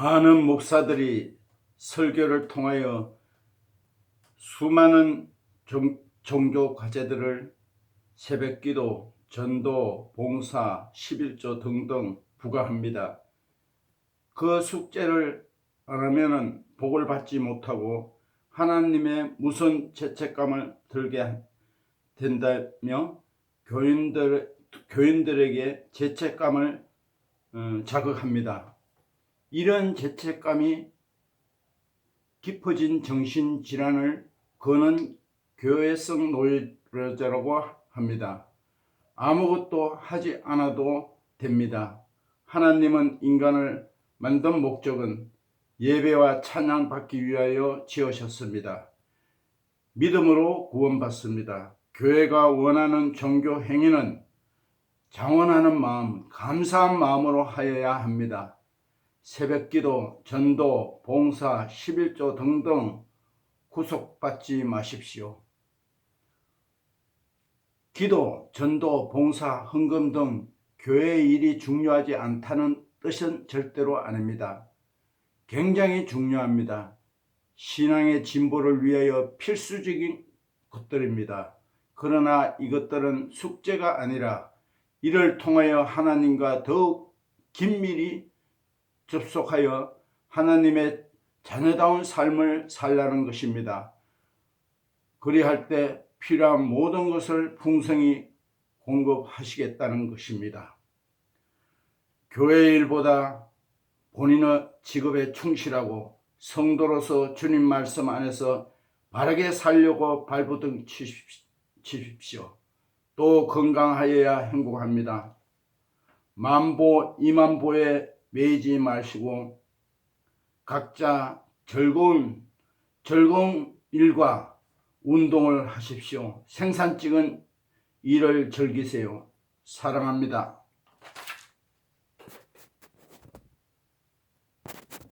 많은 목사들이 설교를 통하여 수많은 종, 종교 과제들을 새벽기도, 전도, 봉사, 11조 등등 부과합니다. 그 숙제를 안 하면은 복을 받지 못하고 하나님의 무슨 죄책감을 들게 된다며 교인들, 교인들에게 죄책감을 어, 자극합니다. 이런 죄책감이 깊어진 정신질환을 그는 교회성 노예자라고 합니다. 아무것도 하지 않아도 됩니다. 하나님은 인간을 만든 목적은 예배와 찬양 받기 위하여 지으셨습니다. 믿음으로 구원받습니다. 교회가 원하는 종교 행위는 장원하는 마음, 감사한 마음으로 하여야 합니다. 새벽 기도, 전도, 봉사, 11조 등등 구속받지 마십시오. 기도, 전도, 봉사, 헌금 등 교회의 일이 중요하지 않다는 뜻은 절대로 아닙니다. 굉장히 중요합니다. 신앙의 진보를 위하여 필수적인 것들입니다. 그러나 이것들은 숙제가 아니라 이를 통하여 하나님과 더욱 긴밀히 접속하여 하나님의 자녀다운 삶을 살라는 것입니다. 그리할 때 필요한 모든 것을 풍성히 공급하시겠다는 것입니다. 교회 일보다 본인의 직업에 충실하고 성도로서 주님 말씀 안에서 바르게 살려고 발버둥 치십시오. 또 건강하여야 행복합니다. 만보, 이만보에 매이지 마시고 각자 즐거운 즐거운 일과 운동을 하십시오. 생산적인 일을 즐기세요. 사랑합니다.